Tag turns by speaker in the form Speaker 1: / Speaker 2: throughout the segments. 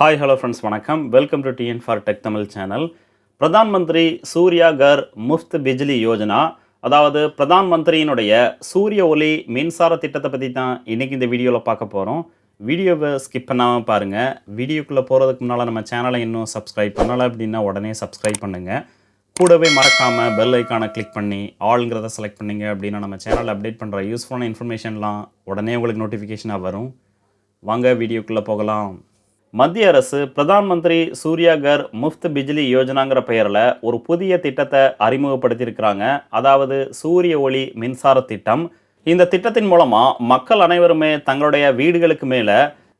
Speaker 1: Hi hello friends வணக்கம். Welcome to TN for tech Tamil channel Pradhan Mantri Surya Ghar முஃப்த் Bijli Yojana அதாவது பிரதான் மந்திரியினுடைய சூரிய ஒளி மின்சார திட்டத்தை பற்றி தான் இன்றைக்கி இந்த வீடியோவில் பார்க்க போகிறோம் வீடியோவை ஸ்கிப் பண்ணாமல் பாருங்கள் வீடியோக்குள்ளே போகிறதுக்கு முன்னால் நம்ம சேனலை இன்னும் சப்ஸ்கிரைப் பண்ணலை அப்படின்னா உடனே சப்ஸ்கிரைப் பண்ணுங்கள் கூடவே மறக்காமல் பெல் ஐக்கானை கிளிக் பண்ணி ஆளுங்கிறத செலக்ட் பண்ணீங்க அப்படின்னா நம்ம சேனலில் அப்டேட் பண்ணுற யூஸ்ஃபுல்லான இன்ஃபர்மேஷன்லாம் உடனே உங்களுக்கு நோட்டிஃபிகேஷனாக வரும். வாங்க வீடியோக்குள்ளே போகலாம். மத்திய அரசு பிரதான் மந்திரி சூர்யா கர் முஃப்த் பிஜ்லி யோஜனாங்கிற பெயரில் ஒரு புதிய திட்டத்தை அறிமுகப்படுத்தியிருக்கிறாங்க. அதாவது சூரிய ஒளி மின்சார திட்டம். இந்த திட்டத்தின் மூலமாக மக்கள் அனைவருமே தங்களுடைய வீடுகளுக்கு மேலே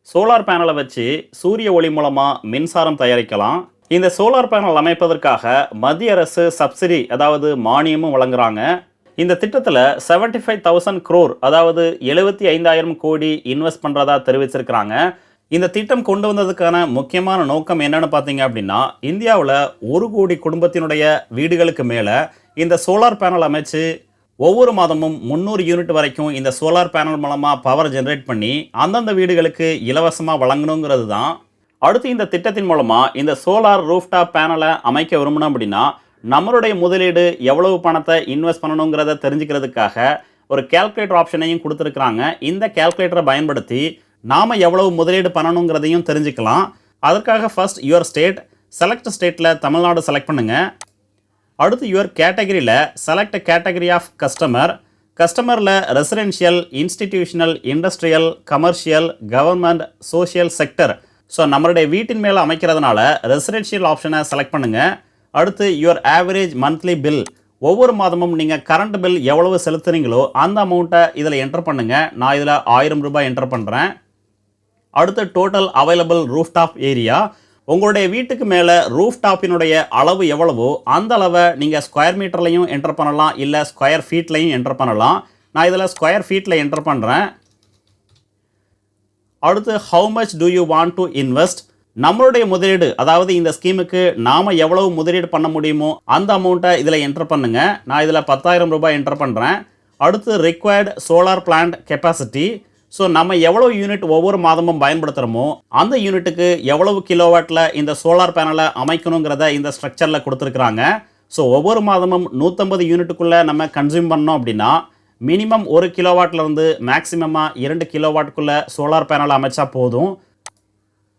Speaker 1: சோலார் பேனலை வச்சு சூரிய ஒளி மூலமாக மின்சாரம் தயாரிக்கலாம். இந்த சோலார் பேனல் அமைப்பதற்காக மத்திய அரசு சப்சிடி அதாவது மானியமும் வழங்குறாங்க. இந்த திட்டத்தில் செவன்ட்டி ஃபைவ் தௌசண்ட் க்ரோர் அதாவது எழுபத்தி ஐந்தாயிரம் கோடி இன்வெஸ்ட் பண்ணுறதா தெரிவிச்சிருக்கிறாங்க. இந்த திட்டம் கொண்டு வந்ததுக்கான முக்கியமான நோக்கம் என்னன்னு பார்த்தீங்க அப்படின்னா இந்தியாவில் ஒரு கோடி குடும்பத்தினுடைய வீடுகளுக்கு மேலே இந்த சோலார் பேனல் அமைச்சு ஒவ்வொரு மாதமும் முந்நூறு யூனிட் வரைக்கும் இந்த சோலார் பேனல் மூலமாக பவர் ஜென்ரேட் பண்ணி அந்தந்த வீடுகளுக்கு இலவசமாக வழங்கணுங்கிறது தான். அடுத்து இந்த திட்டத்தின் மூலமாக இந்த சோலார் ரூஃப்டாப் பேனலை அமைக்க விரும்பணும் அப்படின்னா நம்மளுடைய முதலீடு எவ்வளவு பணத்தை இன்வெஸ்ட் பண்ணணுங்கிறத தெரிஞ்சுக்கிறதுக்காக ஒரு கேல்குலேட்டர் ஆப்ஷனையும் கொடுத்துருக்குறாங்க. இந்த கேல்குலேட்டரை பயன்படுத்தி நாம் எவ்வளவு முதலீடு பண்ணணுங்கிறதையும் தெரிஞ்சுக்கலாம். அதற்காக ஃபர்ஸ்ட் யுவர் ஸ்டேட் செலக்ட் ஸ்டேட்டில் தமிழ்நாடு செலக்ட் பண்ணுங்கள் அடுத்து யுவர் கேட்டகரியில் select category of customer கஸ்டமரில் residential institutional industrial commercial government social sector so நம்மளுடைய வீட்டின் மேலே அமைக்கிறதுனால ரெசிடென்ஷியல் ஆப்ஷனை செலக்ட் பண்ணுங்கள் அடுத்து யுவர் ஆவரேஜ் மந்த்லி பில் ஒவ்வொரு மாதமும் நீங்கள் கரண்ட் பில் எவ்வளவு செலுத்துறீங்களோ அந்த அமௌண்ட்டை இதில் என்டர் பண்ணுங்கள் நான் இதில் ஆயிரம் ரூபாய் என்டர் பண்ணுறேன் அடுத்து டோட்டல் அவைலபிள் ரூஃப்டாப் ஏரியா உங்களுடைய வீட்டுக்கு மேலே ரூஃப்டாப்பினுடைய அளவு எவ்வளவோ அந்த அளவை நீங்கள் ஸ்கொயர் மீட்டர்லையும் என்டர் பண்ணலாம் இல்லை ஸ்கொயர் ஃபீட்லையும் என்டர் பண்ணலாம். நான் இதில் ஸ்கொயர் ஃபீட்டில் என்டர் பண்ணுறேன் அடுத்து how much do you want to invest நம்மளுடைய முதலீடு அதாவது இந்த ஸ்கீமுக்கு நாம் எவ்வளவு முதலீடு பண்ண முடியுமோ அந்த அமௌண்ட்டை இதில் என்டர் பண்ணுங்கள் நான் இதில் பத்தாயிரம் ரூபாய் என்டர் பண்ணுறேன் அடுத்து required solar plant capacity so நம்ம எவ்வளோ யூனிட் ஒவ்வொரு மாதமும் பயன்படுத்துகிறோமோ அந்த யூனிட்டுக்கு எவ்வளவு கிலோவாட்டில் இந்த சோலார் பேனலை அமைக்கணுங்கிறத இந்த ஸ்ட்ரக்சரில் கொடுத்துருக்குறாங்க. ஸோ ஒவ்வொரு மாதமும் நூற்றம்பது யூனிட்டுக்குள்ளே நம்ம கன்சியூம் பண்ணோம் அப்படின்னா மினிமம் ஒரு கிலோவாட்லேருந்து மேக்ஸிமமாக இரண்டு கிலோவாட்டுக்குள்ளே சோலார் பேனல் அமைச்சா போதும்.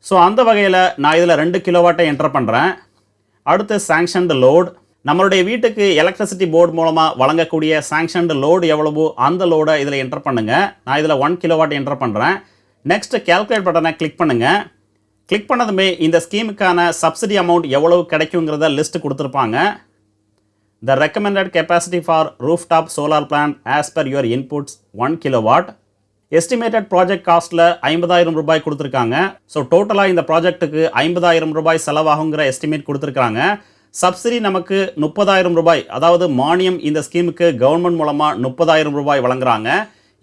Speaker 1: ஸோ அந்த வகையில் நான் இதில் ரெண்டு கிலோவாட்டை என்டர் பண்ணுறேன் அடுத்து சாங்ஷன்டு லோட் நம்மளுடைய வீட்டுக்கு எலக்ட்ரிசிட்டி போர்டு மூலமாக வழங்கக்கூடிய சாங்ஷன்டு லோடு எவ்வளவோ அந்த லோடை இதில் என்டர் பண்ணுங்கள் நான் இதில் ஒன் கிலோவாட் என்டர் பண்ணுறேன் நெக்ஸ்ட்டு கேல்குலேட் பட்டனை கிளிக் பண்ணுங்கள் கிளிக் பண்ணதுமே இந்த ஸ்கீமுக்கான சப்சிடி அமௌண்ட் எவ்வளவு கிடைக்குங்கிறத லிஸ்ட் கொடுத்துருப்பாங்க. The recommended capacity for rooftop solar plant as per your inputs 1 kilowatt. Estimated project காஸ்ட்டில் ஐம்பதாயிரம் ரூபாய் கொடுத்துருக்காங்க. ஸோ டோட்டலாக இந்த ப்ராஜெக்ட்டுக்கு ஐம்பதாயிரம் ரூபாய் செலவாகுங்கிற எஸ்டிமேட் கொடுத்துருக்காங்க. சப்சிடி நமக்கு முப்பதாயிரம் ரூபாய் அதாவது மானியம் இந்த ஸ்கீமுக்கு கவர்மெண்ட் மூலமாக முப்பதாயிரம் ரூபாய் வழங்குறாங்க.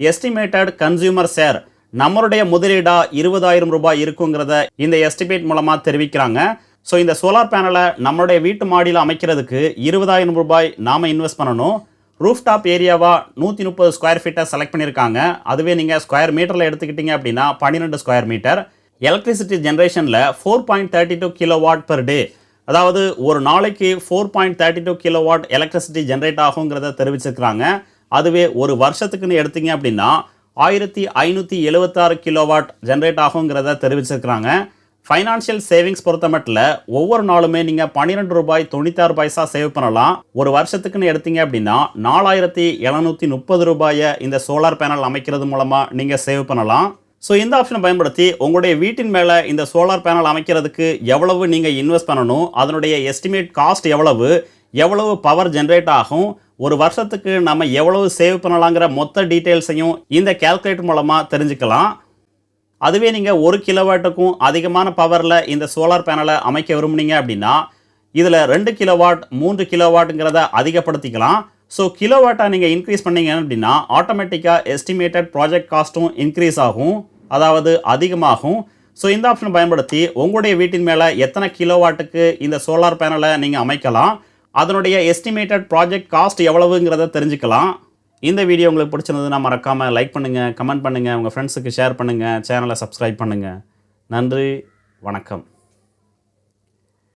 Speaker 1: எஸ்டிமேட்டட் கன்சியூமர் ஷேர் நம்மளுடைய முதலீடாக இருபதாயிரம் ரூபாய் இருக்குங்கிறத இந்த எஸ்டிமேட் மூலமாக தெரிவிக்கிறாங்க. ஸோ இந்த சோலார் பேனலை நம்மளுடைய வீட்டு மாடியில் அமைக்கிறதுக்கு இருபதாயிரம் ரூபாய் நாம் இன்வெஸ்ட் பண்ணணும். ரூஃப்டாப் ஏரியாவாக நூற்றி முப்பது ஸ்கொயர் ஃபீட்டை செலக்ட் பண்ணியிருக்காங்க அதுவே நீங்கள் ஸ்கொயர் மீட்டரில் எடுத்துக்கிட்டிங்க அப்படின்னா பன்னிரெண்டு ஸ்கொயர் மீட்டர் எலக்ட்ரிசிட்டி ஜென்ரேஷனில் four point thirty two kilowatt per day அதாவது ஒரு நாளைக்கு four point thirty two kilowatt electricity generate ஆகுங்கிறத தெரிவிச்சிருக்கிறாங்க. அதுவே ஒரு வருஷத்துக்குன்னு எடுத்தீங்க அப்படின்னா ஆயிரத்தி ஐநூற்றி எழுபத்தாறு கிலோவாட் ஜென்ரேட் ஆகுங்கிறத தெரிவிச்சிருக்கிறாங்க. ஃபைனான்ஷியல் சேவிங்ஸ் பொறுத்த மட்டில் ஒவ்வொரு நாளுமே நீங்கள் பன்னிரெண்டு ரூபாய் தொண்ணூத்தாறு பைசா சேவ் பண்ணலாம். ஒரு வருஷத்துக்குன்னு எடுத்தீங்க அப்படின்னா நாலாயிரத்தி எழுநூற்றி முப்பது ரூபாயை இந்த சோலார் பேனல் அமைக்கிறது மூலமாக நீங்கள் சேவ் பண்ணலாம். ஸோ இந்த ஆப்ஷனை பயன்படுத்தி உங்களுடைய வீட்டின் மேலே இந்த சோலார் பேனல் அமைக்கிறதுக்கு எவ்வளவு நீங்கள் இன்வெஸ்ட் பண்ணணும் அதனுடைய எஸ்டிமேட் காஸ்ட் எவ்வளவு எவ்வளவு பவர் ஜென்ரேட் ஆகும் ஒரு வருஷத்துக்கு நம்ம எவ்வளவு சேவ் பண்ணலாங்கிற மொத்த டீட்டெயில்ஸையும் இந்த கேல்குலேட்டர் மூலமாக தெரிஞ்சுக்கலாம். அதுவே நீங்கள் ஒரு கிலோவாட்டுக்கும் அதிகமான பவரில் இந்த சோலார் பேனலை அமைக்க விரும்புனீங்க அப்படின்னா இதில் ரெண்டு கிலோவாட் மூன்று கிலோவாட்டுங்கிறத அதிகப்படுத்திக்கலாம். ஸோ கிலோவாட்டாக நீங்கள் இன்க்ரீஸ் பண்ணீங்க அப்படின்னா ஆட்டோமேட்டிக்காக எஸ்டிமேட்டட் ப்ராஜெக்ட் காஸ்ட்டும் இன்க்ரீஸ் ஆகும். அதாவது அதிகமாகும். ஸோ இந்த ஆப்ஷனை பயன்படுத்தி உங்களுடைய வீட்டின் மேலே எத்தனை கிலோவாட்டுக்கு இந்த சோலார் பேனலை நீங்கள் அமைக்கலாம் அதனுடைய எஸ்டிமேட்டட் ப்ராஜெக்ட் காஸ்ட் எவ்வளவுங்கிறத தெரிஞ்சுக்கலாம். இந்த வீடியோ உங்களுக்கு பிடிச்சிருந்ததுன்னா மறக்காமல் லைக் பண்ணுங்கள் கமெண்ட் பண்ணுங்கள் உங்கள் ஃப்ரெண்ட்ஸுக்கு ஷேர் பண்ணுங்கள் சேனலை சப்ஸ்கிரைப் பண்ணுங்கள் நன்றி வணக்கம்.